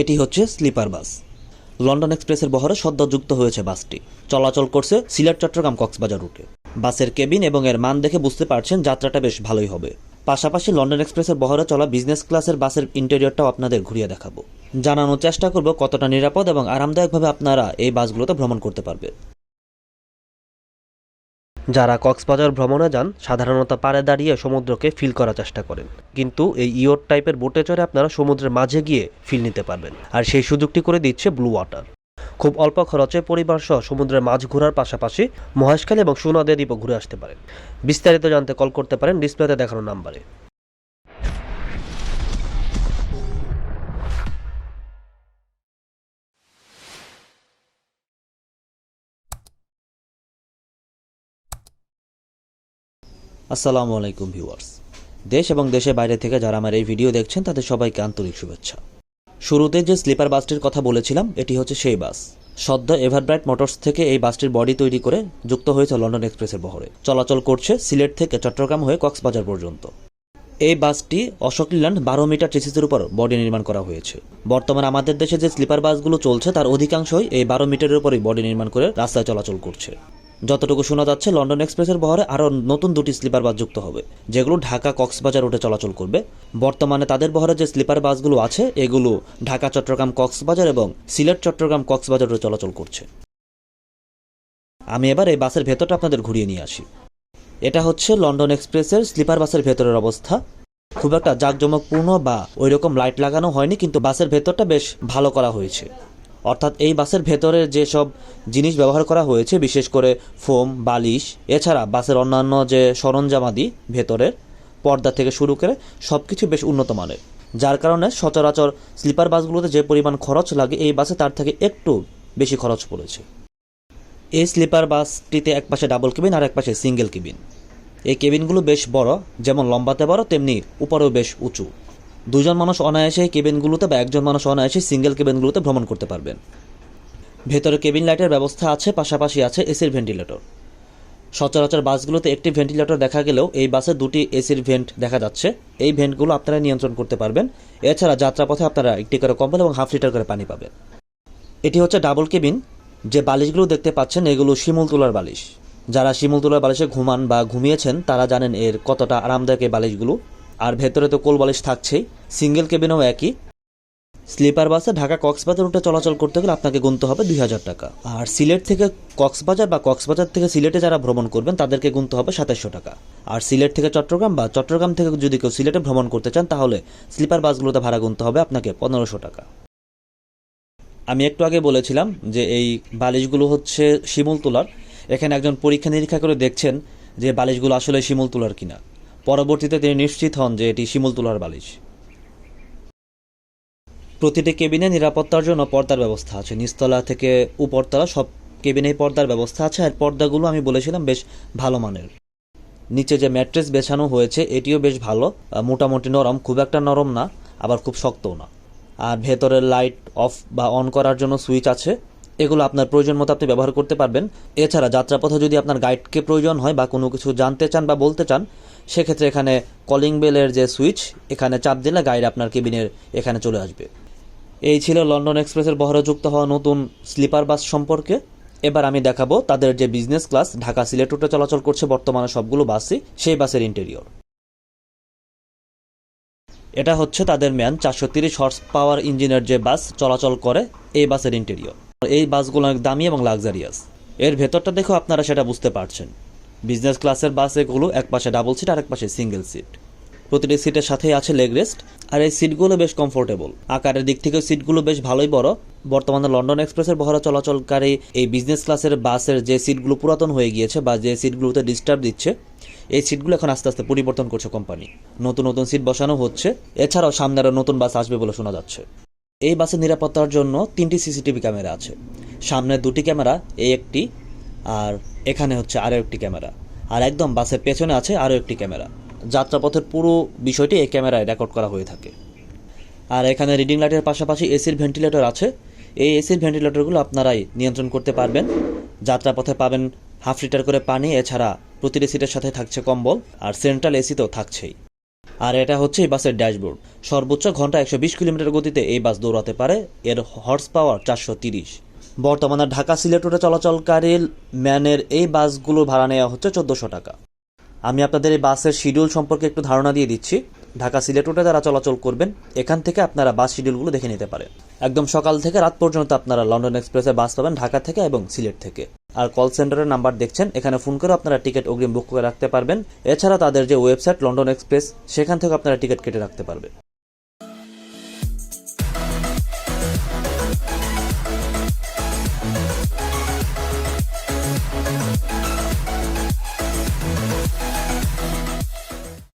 এটি হচ্ছে স্লিপার বাস। লন্ডন এক্সপ্রেসের বহরে সদ্য যুক্ত হয়েছে বাসটি। চলাচল করছে সিলেট, চট্টগ্রাম, কক্সবাজার রুটে। বাসের কেবিন এবং এর মান দেখে বুঝতে পারছেন যাত্রাটা বেশ ভালোই হবে। পাশাপাশি লন্ডন এক্সপ্রেসের বহরে চলা বিজনেস ক্লাসের বাসের ইন্টেরিয়রটাও আপনাদের ঘুরিয়ে দেখাবো। জানানোর চেষ্টা করব কতটা নিরাপদ এবং আরামদায়কভাবে আপনারা এই বাসগুলোতে ভ্রমণ করতে পারবেন যারা কক্সবাজার ভ্রমণে যান, সাধারণত পাড়ে দাঁড়িয়ে সমুদ্রকে ফিল করার চেষ্টা করেন। কিন্তু এই ইয়ট টাইপের বোটে চড়ে আপনারা সমুদ্রের মাঝে গিয়ে ফিল নিতে পারবেন। আর সেই সুযোগটি করে দিচ্ছে ব্লু ওয়াটার খুব অল্প খরচে পরিবার সহ সমুদ্রের মাছ ঘোরার পাশাপাশি মহেশখালী এবং সুনদে দ্বীপও ঘুরে আসতে পারেন। বিস্তারিত জানতে কল করতে পারেন ডিসপ্লেতে দেখানো নাম্বারে আসসালামু আলাইকুম ভিউয়ার্স। দেশ এবং দেশের বাইরে থেকে যারা আমার এই ভিডিও দেখছেন, তাদের সবাইকে আন্তরিক শুভেচ্ছা। শুরুতে যে স্লিপার বাসটির কথা বলেছিলাম, এটি হচ্ছে সেই বাস। সদ্য এভারব্রাইট মোটরস থেকে এই বাসটির বডি তৈরি করে যুক্ত হয়েছে লন্ডন এক্সপ্রেসের বহরে। চলাচল করছে সিলেট থেকে চট্টগ্রাম হয়ে কক্সবাজার পর্যন্ত। এই বাসটি অশোক লিল্যান্ড বারো মিটার চেসিসের উপর বডি নির্মাণ করা হয়েছে। বর্তমানে আমাদের দেশে যে স্লিপার বাসগুলো চলছে, তার অধিকাংশই এই বারো মিটারের উপরই বডি নির্মাণ করে রাস্তায় চলাচল করছে। যতটুকু শোনা যাচ্ছে, লন্ডন এক্সপ্রেসের বহরে আরও নতুন দুটি স্লিপার বাস যুক্ত হবে। যেগুলো ঢাকা কক্সবাজার রুটে চলাচল করবে। বর্তমানে তাদের বহরে যে স্লিপার বাসগুলো আছে, এগুলো ঢাকা, চট্টগ্রাম, কক্সবাজার এবং সিলেট, চট্টগ্রাম, কক্সবাজার রুটে চলাচল করছে। আমি এবার এই বাসের ভেতরটা আপনাদের ঘুরিয়ে নিয়ে আসি। এটা হচ্ছে লন্ডন এক্সপ্রেসের স্লিপার বাসের ভেতরের অবস্থা। খুব একটা জাঁকজমকপূর্ণ বা ওই রকম লাইট লাগানো হয়নি, কিন্তু বাসের ভেতরটা বেশ ভালো করা হয়েছে। অর্থাৎ এই বাসের ভেতরে যেসব জিনিস ব্যবহার করা হয়েছে, বিশেষ করে ফোম, বালিশ, এছাড়া বাসের অন্যান্য যে সরঞ্জামাদি ভেতরের পর্দা থেকে শুরু করে সব কিছু বেশ উন্নত মানের। যার কারণে সচরাচর স্লিপার বাসগুলোতে যে পরিমাণ খরচ লাগে, এই বাসে তার থেকে একটু বেশি খরচ পড়েছে। এই স্লিপার বাসটিতে এক পাশে ডাবল কেবিন আর এক পাশে সিঙ্গেল কেবিন। এই কেবিনগুলো বেশ বড়, যেমন লম্বাতে বড়, তেমনি উপরেও বেশ উঁচু। দুজন মানুষ অনায়াসে কেবিনগুলোতে বা একজন মানুষ অনায়াসে সিঙ্গেল কেবিনগুলোতে ভ্রমণ করতে পারবেন। ভেতরে কেবিন লাইটের ব্যবস্থা আছে, পাশাপাশি আছে এসির ভেন্টিলেটর। সচরাচর বাসগুলোতে একটি ভেন্টিলেটর দেখা গেলেও এই বাসে দুটি এসির ভেন্ট দেখা যাচ্ছে। এই ভেন্টগুলো আপনারা নিয়ন্ত্রণ করতে পারবেন। এছাড়া যাত্রাপথে আপনারা একটি করে কম্বল এবং হাফ লিটার করে পানি পাবেন। এটি হচ্ছে ডাবল কেবিন। যে বালিশগুলো দেখতে পাচ্ছেন, এগুলো শিমুল তোলার বালিশ। যারা শিমুল তোলার বালিশে ঘুমান বা ঘুমিয়েছেন, তারা জানেন এর কতটা আরামদায়ক এই বালিশগুলো। আর ভেতরে তো কোল বালিশ থাকছেই। সিঙ্গেল কেবিনেও একই। স্লিপার বাসে ঢাকা কক্সবাজার রুটে চলাচল করতে গেলে আপনাকে গুনতে হবে দুই হাজার টাকা। আর সিলেট থেকে কক্সবাজার বা কক্সবাজার থেকে সিলেটে যারা ভ্রমণ করবেন, তাদেরকে গুনতে হবে সাতাশশো টাকা। আর সিলেট থেকে চট্টগ্রাম বা চট্টগ্রাম থেকে যদি কেউ সিলেটে ভ্রমণ করতে চান, তাহলে স্লিপার বাসগুলোতে ভাড়া গুনতে হবে আপনাকে পনেরোশো টাকা। আমি একটু আগে বলেছিলাম যে এই বালিশগুলো হচ্ছে শিমুল তোলার। এখানে একজন পরীক্ষা নিরীক্ষা করে দেখছেন যে বালিশগুলো আসলে শিমুল তোলার কিনা। পরবর্তীতে তিনি নিশ্চিত হন যে এটি শিমুল তোলার বালিশ। প্রতিটি কেবিনে নিরাপত্তার জন্য পর্দার ব্যবস্থা আছে। নিচতলা থেকে উপরতলা সব কেবিনেই পর্দার ব্যবস্থা আছে। আর পর্দাগুলো আমি বলেছিলাম বেশ ভালো মানের। নিচে যে ম্যাট্রেস বেছানো হয়েছে, এটিও বেশ ভালো। মোটামুটি নরম। খুব একটা নরম না, আবার খুব শক্তও না। আর ভেতরের লাইট অফ বা অন করার জন্য সুইচ আছে। এগুলো আপনার প্রয়োজন মতো আপনি ব্যবহার করতে পারবেন। এছাড়া যাত্রাপথে যদি আপনার গাইডকে প্রয়োজন হয় বা কোনো কিছু জানতে চান বা বলতে চান, সেক্ষেত্রে এখানে কলিং বেলের যে সুইচ এখানে চাপ দিলে গাইড আপনার কেবিনের এখানে চলে আসবে। এই ছিল লন্ডন এক্সপ্রেসের বহরে যুক্ত হওয়া নতুন স্লিপার বাস সম্পর্কে। এবার আমি দেখাবো তাদের যে বিজনেস ক্লাস ঢাকা সিলেট রুটে চলাচল করছে বর্তমানে সবগুলো বাসই সেই বাসের ইন্টেরিয়র এটা হচ্ছে তাদের ম্যান চারশো তিরিশ হর্স পাওয়ার ইঞ্জিনের যে বাস চলাচল করে, এই বাসের ইন্টেরিয়র এই বাসগুলো অনেক দামি এবং লাক্সারিয়াস এর ভেতরটা দেখেও আপনারা সেটা বুঝতে পারছেন। বিজনেস ক্লাসের বাস এগুলো এক পাশে ডাবল সিট আর এক পাশে সিঙ্গেল সিট প্রতিটি সিটের সাথেই আছে লেগ রেস্ট আর এই সিটগুলো বেশ কমফোর্টেবল আকারের দিক থেকে সিটগুলো বেশ ভালোই বড়। বর্তমানে লন্ডন এক্সপ্রেসের বহরা চলাচলকারী এই বিজনেস ক্লাসের বাসের যে সিটগুলো পুরাতন হয়ে গিয়েছে বা যে সিটগুলোতে ডিস্টার্ব দিচ্ছে, এই সিটগুলো এখন আস্তে আস্তে পরিবর্তন করছে কোম্পানি নতুন নতুন সিট বসানো হচ্ছে। এছাড়াও সামনে আরও নতুন বাস আসবে বলে শোনা যাচ্ছে। এই বাসের নিরাপত্তার জন্য তিনটি সিসিটিভি ক্যামেরা আছে। সামনে দুটি ক্যামেরা, এই একটি, আর এখানে হচ্ছে আরও একটি ক্যামেরা। আর একদম বাসের পেছনে আছে আরও একটি ক্যামেরা। যাত্রাপথের পুরো বিষয়টি এই ক্যামেরায় রেকর্ড করা হয়ে থাকে। আর এখানে রিডিং লাইটের পাশাপাশি এসির ভেন্টিলেটর আছে। এই এসির ভেন্টিলেটরগুলো আপনারাই নিয়ন্ত্রণ করতে পারবেন। যাত্রাপথে পাবেন হাফ লিটার করে পানি, এছাড়া প্রতিটি সিটের সাথে থাকছে কম্বল, আর সেন্ট্রাল এসি তো থাকছেই। আর এটা হচ্ছে এই বাসের ড্যাশবোর্ড। সর্বোচ্চ ঘণ্টা একশো বিশ কিলোমিটার গতিতে এই বাস দৌড়াতে পারে। এর হর্স পাওয়ার চারশো তিরিশ। বর্তমানে ঢাকা সিলেট চলাচলকারী ম্যানের এই বাসগুলো ভাড়া নেওয়া হচ্ছে চোদ্দোশো টাকা। আমি আপনাদের এই বাসের শিডিউল সম্পর্কে একটু ধারণা দিয়ে দিচ্ছি। ঢাকা সিলেট রুটে যারা চলাচল করবেন, এখান থেকে আপনারা বাস শিডিউলগুলো দেখে নিতে পারেন। একদম সকাল থেকে রাত পর্যন্ত আপনারা লন্ডন এক্সপ্রেসে বাস পাবেন ঢাকা থেকে এবং সিলেট থেকে। আর কল সেন্টারের নাম্বার দেখছেন, এখানে ফোন করে আপনারা টিকিট অগ্রিম বুক করে রাখতে পারবেন। এছাড়া তাদের যে ওয়েবসাইট লন্ডন এক্সপ্রেস সেখান থেকে আপনারা টিকিট কেটে রাখতে পারবেন।